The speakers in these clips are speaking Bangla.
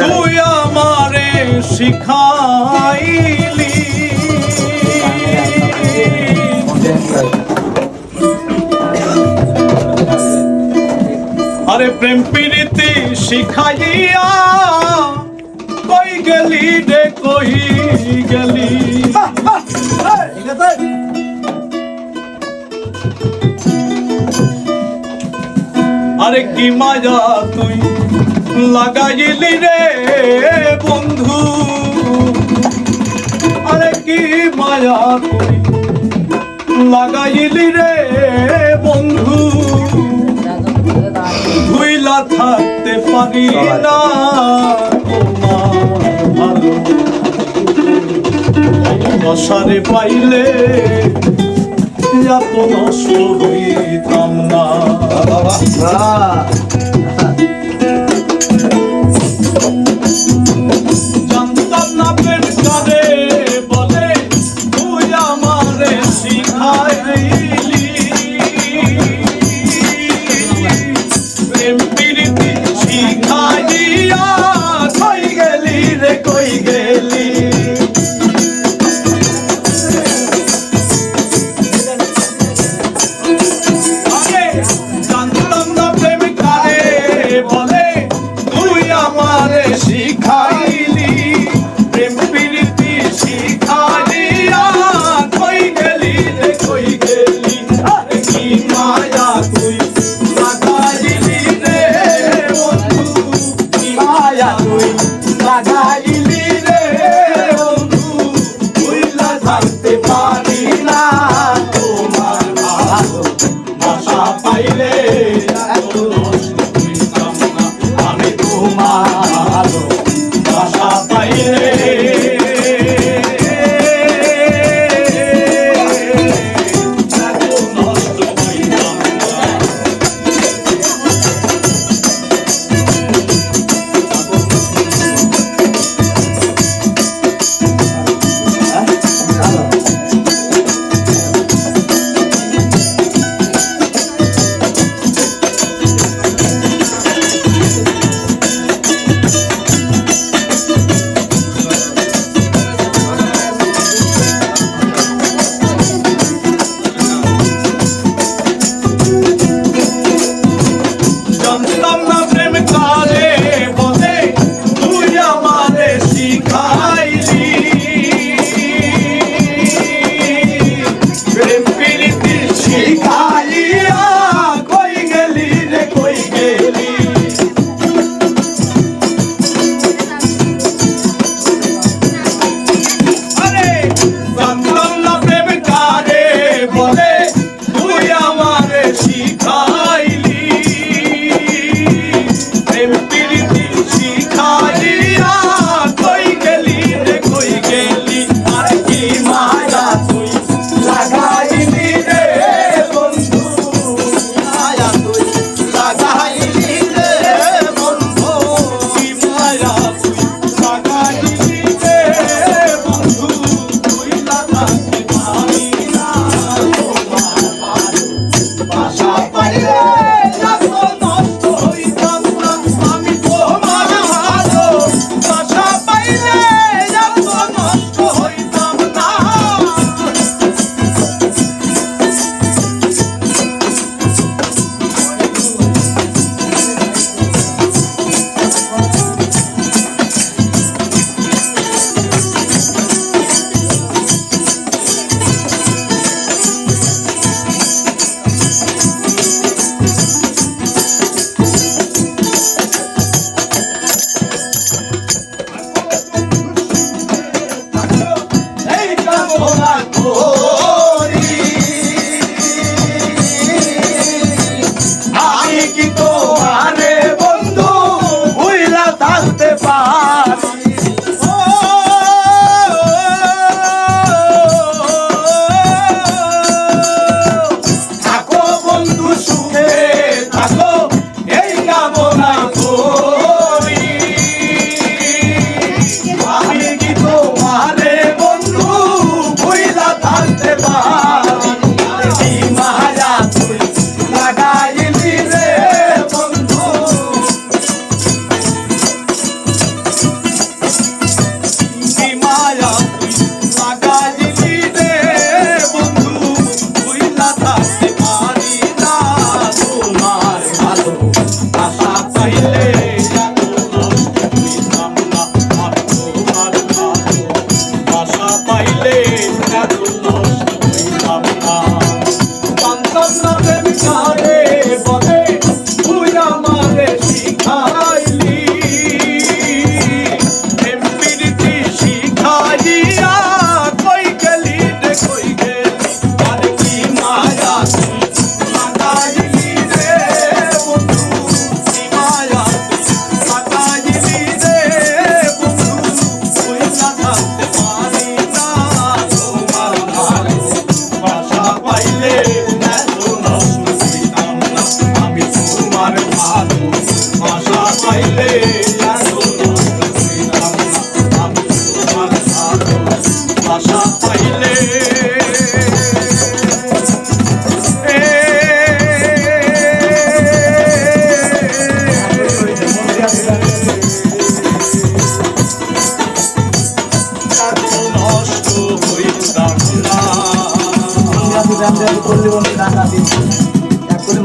তুই আমারে শিখাইলি। আরে প্রেম প্রীতি শিখাইয়া কই গেলি রে, কই গেলি? আরে কি মায়া তুই লাগাইলি রে বন্ধু। আরে কি মায়া তুই লাগাইলি রে বন্ধু। ভুইলা থাকতে পারি না ভালোবাসারে পাইলে এত নষ্ট হইতাম না।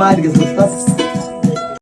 মার গেছে